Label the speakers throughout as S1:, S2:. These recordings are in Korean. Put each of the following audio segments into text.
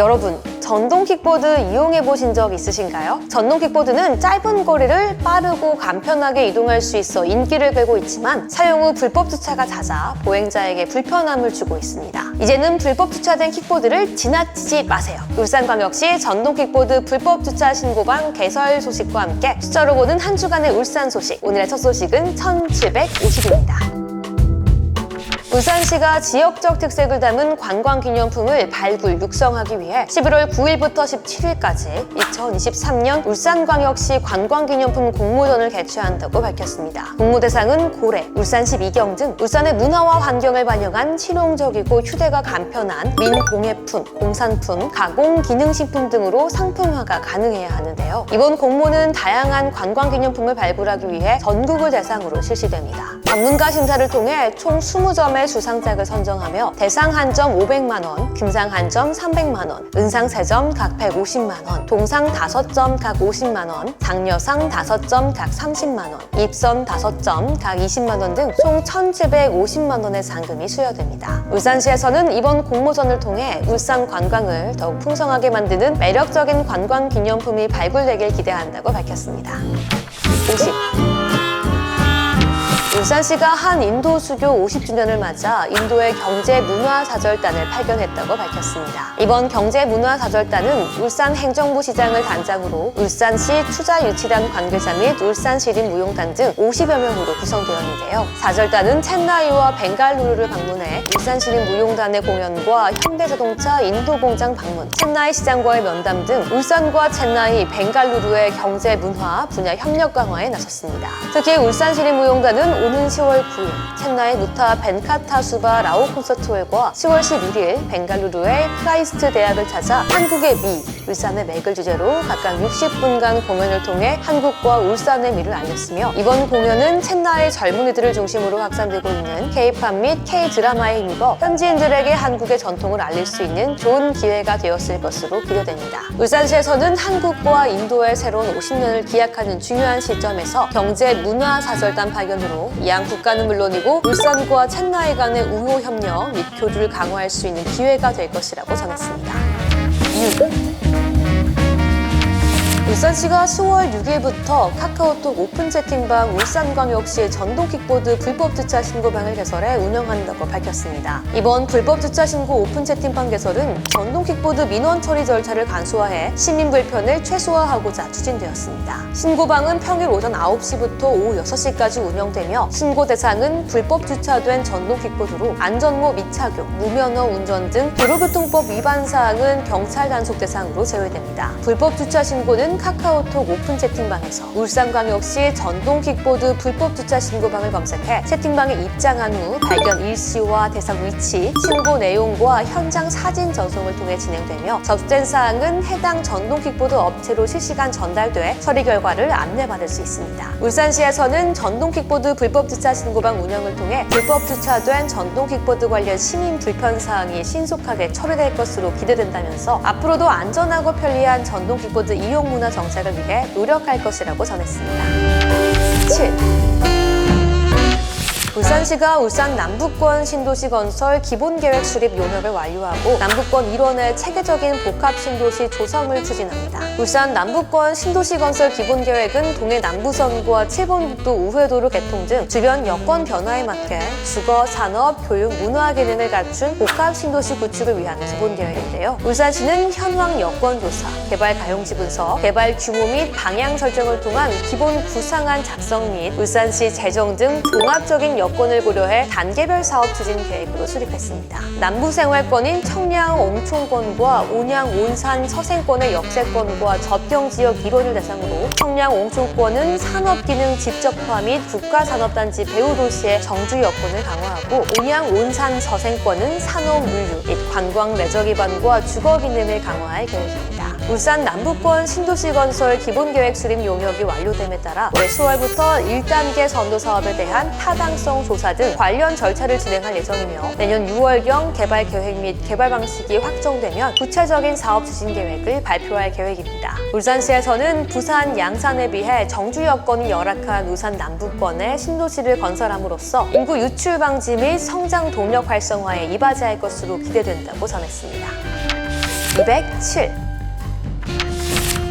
S1: 여러분, 전동 킥보드 이용해 보신 적 있으신가요? 전동 킥보드는 짧은 거리를 빠르고 간편하게 이동할 수 있어 인기를 끌고 있지만 사용 후 불법 주차가 잦아 보행자에게 불편함을 주고 있습니다. 이제는 불법 주차된 킥보드를 지나치지 마세요. 울산광역시 전동 킥보드 불법 주차 신고방 개설 소식과 함께 숫자로 보는 한 주간의 울산 소식. 오늘의 첫 소식은 1750입니다. 울산시가 지역적 특색을 담은 관광기념품을 발굴, 육성하기 위해 11월 9일부터 17일까지 2023년 울산광역시 관광기념품 공모전을 개최한다고 밝혔습니다. 공모 대상은 고래, 울산시 미경 등 울산의 문화와 환경을 반영한 실용적이고 휴대가 간편한 민공예품, 공산품, 가공 기능식품 등으로 상품화가 가능해야 하는데요. 이번 공모는 다양한 관광기념품을 발굴하기 위해 전국을 대상으로 실시됩니다. 전문가 심사를 통해 총 20점의 수상작을 선정하며 대상 한 점 500만 원, 금상 한 점 300만 원, 은상 3점 각 150만 원, 동상 5점 각 50만 원, 장려상 5점 각 30만 원, 입선 5점 각 20만 원 등 총 1,750만 원의 상금이 수여됩니다. 울산시에서는 이번 공모전을 통해 울산 관광을 더욱 풍성하게 만드는 매력적인 관광 기념품이 발굴되길 기대한다고 밝혔습니다. 50. 울산시가 한 인도 수교 50주년을 맞아 인도의 경제 문화 사절단을 파견했다고 밝혔습니다. 이번 경제 문화 사절단은 울산 행정부 시장을 단장으로 울산시 투자유치단 관계자 및 울산시립 무용단 등 50여 명으로 구성되었는데요. 사절단은 첸나이와 벵갈루루를 방문해 울산시립 무용단의 공연과 현대자동차 인도공장 방문, 첸나이 시장과의 면담 등 울산과 첸나이, 벵갈루루의 경제 문화 분야 협력 강화에 나섰습니다. 특히 울산시립 무용단은 오는 10월 9일 첸나이 무타 벤카타수바 라오 콘서트홀과 10월 11일 벵갈루루의 크라이스트 대학을 찾아 한국의 미, 울산의 맥을 주제로 각각 60분간 공연을 통해 한국과 울산의 미를 알렸으며 이번 공연은 첸나이 젊은이들을 중심으로 확산되고 있는 K-팝 및 K-드라마에 힘입어 현지인들에게 한국의 전통을 알릴 수 있는 좋은 기회가 되었을 것으로 기대됩니다. 울산시에서는 한국과 인도의 새로운 50년을 기약하는 중요한 시점에서 경제 문화 사절단 파견으로 양 국가는 물론이고 울산과 첸나이 간의 우호 협력 및 교류를 강화할 수 있는 기회가 될 것이라고 전했습니다. 6. 울산시가 10월 6일부터 카카오톡 오픈 채팅방 울산광역시 전동 킥보드 불법 주차 신고방을 개설해 운영한다고 밝혔습니다. 이번 불법 주차 신고 오픈 채팅방 개설은 전동 킥보드 민원 처리 절차를 간소화해 시민 불편을 최소화하고자 추진되었습니다. 신고방은 평일 오전 9시부터 오후 6시까지 운영되며 신고 대상은 불법 주차된 전동 킥보드로 안전모 미착용, 무면허 운전 등 도로교통법 위반 사항은 경찰 단속 대상으로 제외됩니다. 불법 주차 신고는 카카오톡 오픈 채팅방에서 울산광역시 전동 킥보드 불법 주차 신고방을 검색해 채팅방에 입장한 후 발견 일시와 대상 위치, 신고 내용과 현장 사진 전송을 통해 진행되며 접수된 사항은 해당 전동 킥보드 업체로 실시간 전달돼 처리 결과를 안내받을 수 있습니다. 울산시에서는 전동 킥보드 불법 주차 신고방 운영을 통해 불법 주차된 전동 킥보드 관련 시민 불편 사항이 신속하게 처리될 것으로 기대된다면서 앞으로도 안전하고 편리한 전동 킥보드 이용 문화 정착을 위해 노력할 것이라고 전했습니다. 7. 울산시가 울산 남북권 신도시 건설 기본계획 수립 용역을 완료하고 남북권 일원의 체계적인 복합 신도시 조성을 추진합니다. 울산 남북권 신도시 건설 기본계획은 동해 남부선과 칠본국도 우회도로 개통 등 주변 여건 변화에 맞게 주거, 산업, 교육, 문화 기능을 갖춘 복합 신도시 구축을 위한 기본계획인데요. 울산시는 현황 여건 조사, 개발 가용지 분석, 개발 규모 및 방향 설정을 통한 기본 구상안 작성 및 울산시 재정 등 종합적인 여 건을 고려해 단계별 사업 추진 계획으로 수립했습니다. 남부 생활권인 청량 옹촌권과 온양 온산 서생권의 역세권과 접경 지역 1호를 대상으로 청량 옹촌권은 산업기능 집적화 및 국가산업단지 배후 도시의 정주 여건을 강화하고 온양 온산 서생권은 산업 물류 및 관광 레저 기반과 주거 기능을 강화할 계획입니다. 울산 남부권 신도시 건설 기본계획 수립 용역이 완료됨에 따라 10월부터 1단계 선도 사업에 대한 타당성 조사 등 관련 절차를 진행할 예정이며 내년 6월경 개발 계획 및 개발 방식이 확정되면 구체적인 사업 추진 계획을 발표할 계획입니다. 울산시에서는 부산 양산에 비해 정주 여건이 열악한 울산 남부권에 신도시를 건설함으로써 인구 유출 방지 및 성장 동력 활성화에 이바지할 것으로 기대된다고 전했습니다. 207.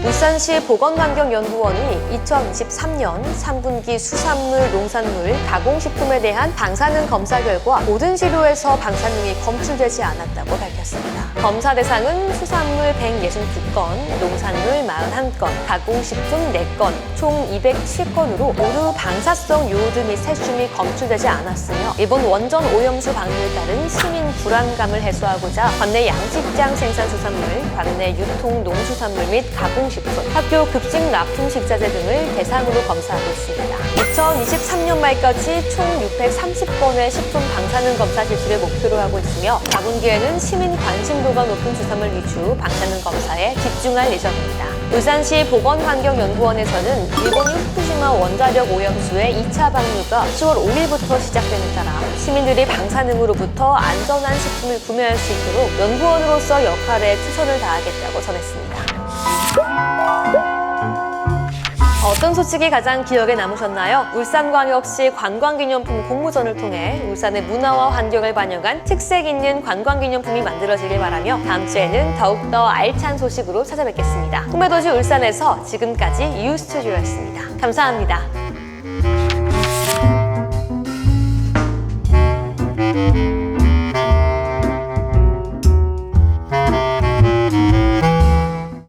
S1: 울산시 보건환경연구원이 2023년 3분기 수산물, 농산물, 가공식품에 대한 방사능 검사 결과 모든 시료에서 방사능이 검출되지 않았다고 밝혔습니다. 검사 대상은 수산물 162건, 농산물 41건, 가공식품 4건, 총 207건으로 모두 방사성 요오드 및 세슘이 검출되지 않았으며 이번 원전 오염수 방류에 따른 시민 불안감을 해소하고자 관내 양식장 생산 수산물, 관내 유통 농수산물 및 가공 식품, 학교 급식 납품 식자재 등을 대상으로 검사하고 있습니다. 2023년 말까지 총 630건의 식품 방사능 검사 실시를 목표로 하고 있으며 4분기에는 시민 관심도가 높은 수산물 위주 방사능 검사에 집중할 예정입니다. 울산시 보건환경연구원에서는 일본이 후쿠시마 원자력 오염수의 2차 방류가 10월 5일부터 시작되는 따라 시민들이 방사능으로부터 안전한 식품을 구매할 수 있도록 연구원으로서 역할에 최선을 다하겠다고 전했습니다. 어떤 소식이 가장 기억에 남으셨나요? 울산광역시 관광기념품 공모전을 통해 울산의 문화와 환경을 반영한 특색 있는 관광기념품이 만들어지길 바라며 다음 주에는 더욱더 알찬 소식으로 찾아뵙겠습니다. 꿈의 도시 울산에서 지금까지 유스튜디오였습니다. 감사합니다.